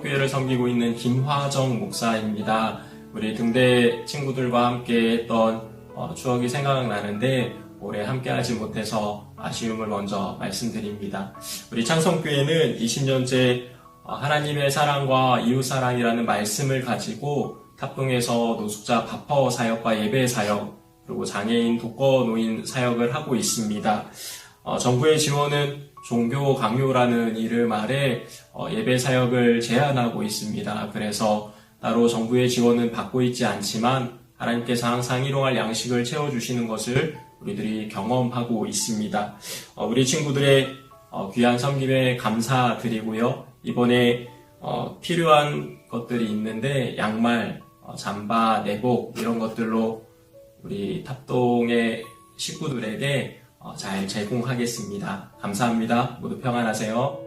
교회를 섬기고 있는 김화정 목사입니다. 우리 등대 친구들과 함께 했던 어, 추억이 생각나는데 올해 함께하지 못해서 아쉬움을 먼저 말씀드립니다. 우리 창성교회는 20년째 어, 하나님의 사랑과 이웃사랑이라는 말씀을 가지고 탑동에서 노숙자 바퍼 사역과 예배 사역 그리고 장애인 독거 노인 사역을 하고 있습니다. 어, 정부의 지원은 종교 강요라는 이름 아래 어, 예배 사역을 제한하고 있습니다. 그래서 따로 정부의 지원은 받고 있지 않지만 하나님께서 항상 일용할 양식을 채워주시는 것을 우리들이 경험하고 있습니다. 어, 우리 친구들의 어, 귀한 섬김에 감사드리고요. 이번에 어, 필요한 것들이 있는데 양말, 어, 잠바, 내복 이런 것들로 우리 탑동의 식구들에게 어, 잘 제공하겠습니다. 감사합니다. 모두 평안하세요.